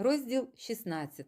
Розділ 16.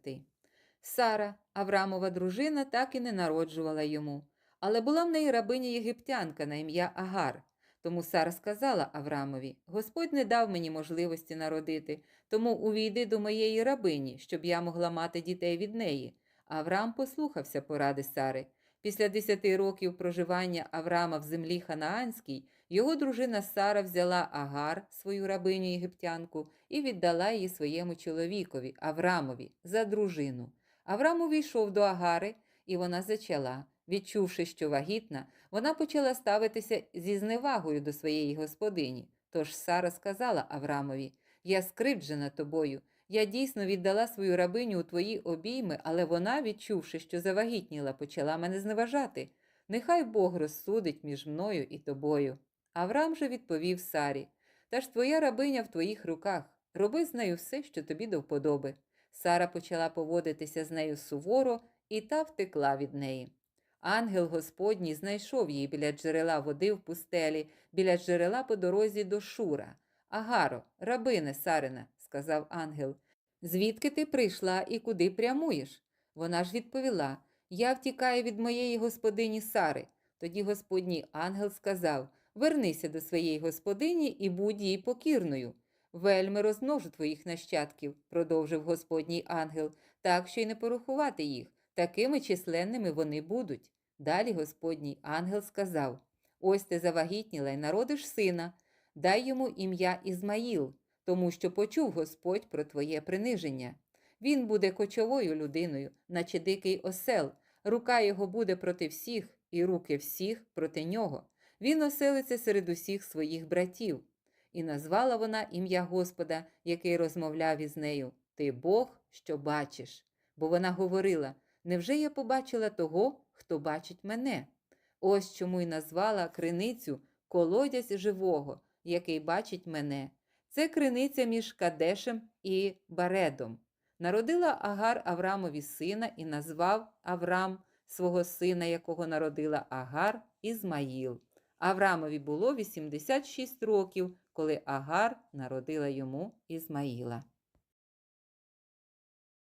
Сара, Аврамова дружина, так і не народжувала йому, але була в неї рабиня єгиптянка на ім'я Агар. Тому Сара сказала Аврамові: Господь не дав мені можливості народити, тому увійди до моєї рабині, щоб я могла мати дітей від неї. Авраам послухався поради Сари. Після десяти років проживання Авраама в землі Ханаанській, його дружина Сара взяла Агар, свою рабиню єгиптянку, і віддала її своєму чоловікові, Аврамові, за дружину. Авраам увійшов до Агари, і вона зачала. Відчувши, що вагітна, вона почала ставитися зі зневагою до своєї господині. Тож Сара сказала Аврамові: Я скривджена тобою. Я дійсно віддала свою рабиню у твої обійми, але вона, відчувши, що завагітніла, почала мене зневажати. Нехай Бог розсудить між мною і тобою. Авраам же відповів Сарі: Та ж твоя рабиня в твоїх руках. Роби з нею все, що тобі до вподоби. Сара почала поводитися з нею суворо, і та втекла від неї. Ангел Господній знайшов її біля джерела води в пустелі, біля джерела по дорозі до Шура. Агаро, рабине Сарина, сказав ангел, звідки ти прийшла і куди прямуєш? Вона ж відповіла: Я втікаю від моєї господині Сари. Тоді господній ангел сказав: Вернися до своєї господині і будь їй покірною. Вельми розмножу твоїх нащадків, продовжив господній ангел, так що й не порахувати їх. Такими численними вони будуть. Далі господній ангел сказав: Ось ти завагітніла й народиш сина, дай йому ім'я Ізмаїл, тому що почув Господь про твоє приниження. Він буде кочовою людиною, наче дикий осел, рука його буде проти всіх, і руки всіх проти нього. Він оселиться серед усіх своїх братів. І назвала вона ім'я Господа, який розмовляв із нею Ти Бог, що бачиш. Бо вона говорила: Невже я побачила того, хто бачить мене? Ось чому й назвала криницю колодязь живого, який бачить мене. Це криниця між Кадешем і Баредом. Народила Агар Аврамові сина і назвав Аврам свого сина, якого народила Агар Ізмаїл. Аврамові було 86 років, коли Агар народила йому Ізмаїла.